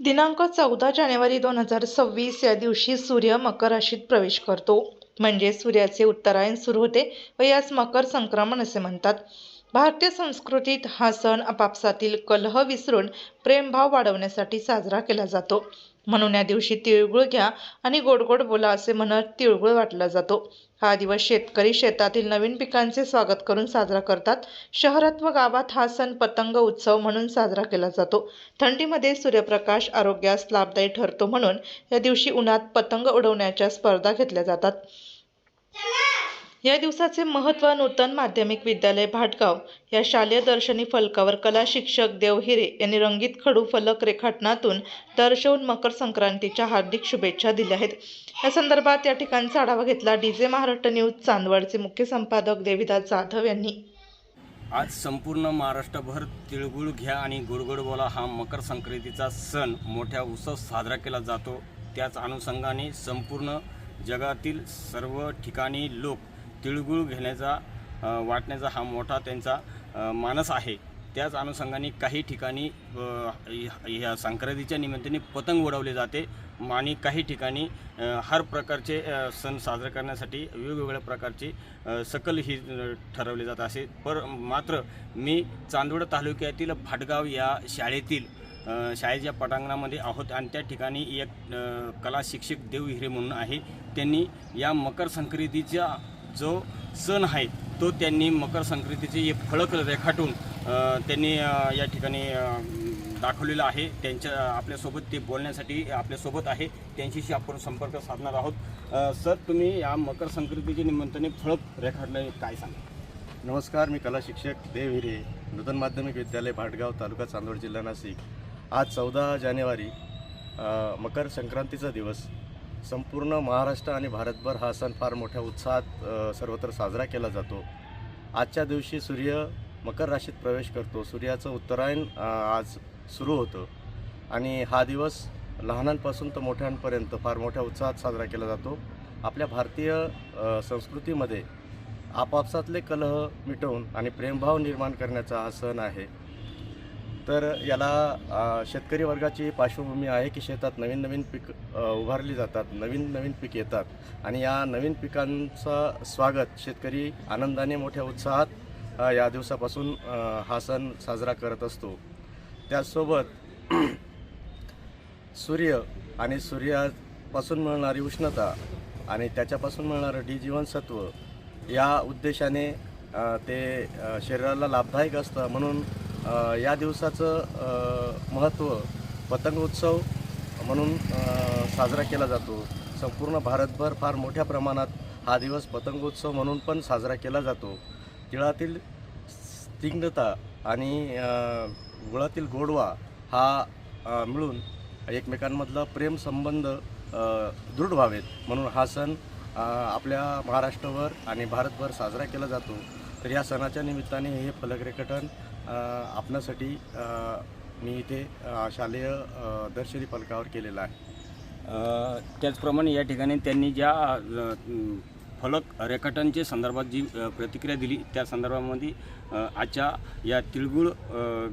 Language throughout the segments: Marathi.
दिनांक चौदा जानेवारी दोन हजार सव्वीस या दिवशी सूर्य मकर राशीत प्रवेश करतो. म्हणजे सूर्याचे उत्तरायण सुरू होते व यास मकर संक्रमण असे म्हणतात. भारतीय संस्कृतीत हा सण आपापसातील कलह विसरून प्रेमभाव वाढवण्यासाठी साजरा केला जातो. म्हणून या दिवशी तिळगुळ घ्या आणि गोड गोड बोला असे म्हणत तिळगुळ वाटला जातो. हा दिवस शेतकरी शेतातील नवीन पिकांचे स्वागत करून साजरा करतात. शहरात व गावात हा सण पतंग उत्सव म्हणून साजरा केला जातो. थंडीमध्ये सूर्यप्रकाश आरोग्यास लाभदायी ठरतो म्हणून या दिवशी उन्हात पतंग उडवण्याच्या स्पर्धा घेतल्या जातात. या दिवसाचे महत्त्व नूतन माध्यमिक विद्यालय भाटगाव या शालेय दर्शनी फलकावर कला शिक्षक देव हिरे यांनी रंगीत खडू फलक रेखाटनातून दर्शवून मकर संक्रांतीच्या हार्दिक शुभेच्छा दिल्या आहेत. या संदर्भात या ठिकाणचा आढावा घेतला डीजे महाराष्ट्र न्यूज चांदवडचे मुख्य संपादक देविदास जाधव यांनी. आज संपूर्ण महाराष्ट्रभर तिळगुळ घ्या आणि गोडगोड बोला हा मकर संक्रांतीचा सण मोठ्या उत्सव साजरा केला जातो. त्याच अनुषंगाने संपूर्ण जगातील सर्व ठिकाणी लोक तिळगुळ घेण्याचा वाटण्याचा हा मोठा त्यांचा मानस आहे. त्याच अनुषंगाने काही ठिकाणी ह्या- संक्रांतीच्या निमित्ताने पतंग उडवले जाते. आणि काही ठिकाणी हर प्रकारचे सण साजरे करण्यासाठी वेगवेगळ्या प्रकारचे सकल ही ठरवले जात असे. पर मात्र मी चांदवड तालुक्यातील भाटगाव या शाळेतील शाळेच्या पटांगणामध्ये आहोत. आणि त्या ठिकाणी एक कला शिक्षक देव हिरे म्हणून आहे. त्यांनी या मकर संक्रांतीच्या जो सण आहे तो त्यांनी मकर संक्रांतीचे एक फळक रेखाटून त्यांनी या ठिकाणी दाखवलेलं आहे. त्यांच्या आपल्यासोबत ते बोलण्यासाठी आपल्यासोबत आहे. त्यांच्याशी आपण संपर्क साधणार आहोत. सर तुम्ही या मकर संक्रांतीच्या निमित्ताने फळक रेखाटले काय सांगा नमस्कार मी कला शिक्षक देव हिरे नूतन माध्यमिक विद्यालय भाटगाव तालुका चांदवड जिल्हा नाशिक. आज चौदा जानेवारी मकर संक्रांतीचा दिवस. संपूर्ण महाराष्ट्र आणि भारतभर हा सण फार मोठ्या उत्साहात सर्वत्र साजरा केला जातो. आजच्या दिवशी सूर्य मकर राशीत प्रवेश करतो. सूर्याचं उत्तरायण आज सुरू होतं. आणि हा दिवस लहानांपासून तर मोठ्यांपर्यंत फार मोठ्या उत्साहात साजरा केला जातो. आपल्या भारतीय संस्कृतीमध्ये आपापसातले कलह मिटवून आणि प्रेमभाव निर्माण करण्याचा हा सण आहे. तर याला शेतकरी वर्गाची पार्श्वभूमी आहे की शेतात नवीन नवीन पीक उभारली जातात नवीन नवीन पीक येतात आणि या नवीन पिकांचं स्वागत शेतकरी आनंदाने मोठ्या उत्साहात या दिवसापासून हा सण साजरा करत असतो. त्याचसोबत सूर्य आणि सूर्यापासून मिळणारी उष्णता आणि त्याच्यापासून मिळणारं डी जीवनसत्व या उद्देशाने ते शरीराला लाभदायक असतं. म्हणून या दिवसाचं महत्त्व पतंग उत्सव म्हणून साजरा केला जातो. संपूर्ण भारतभर फार मोठ्या प्रमाणात हा दिवस पतंगोत्सव म्हणून पण साजरा केला जातो. तिळातील स्तिग्धता आणि गुळातील गोडवा हा मिळून एकमेकांमधला प्रेमसंबंध दृढ व्हावेत म्हणून हा सण आपल्या महाराष्ट्रभर आणि भारतभर साजरा केला जातो. तर या सणाच्या निमित्ताने हे फलक रेखटन आपणासाठी मी इथे शालेय दर्शनी फलकावर केलेलं आहे. त्याचप्रमाणे या ठिकाणी त्यांनी ज्या फलक रेखाटनचे संदर्भात जी प्रतिक्रिया दिली त्या संदर्भामध्ये आजच्या या तिळगुळ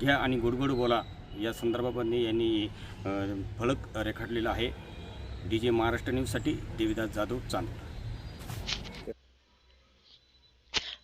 घ्या आणि गोडगोड बोला या संदर्भामध्ये यांनी फलक रेखाटलेला आहे. डी जे महाराष्ट्र न्यूजसाठी देविदास जाधव चांद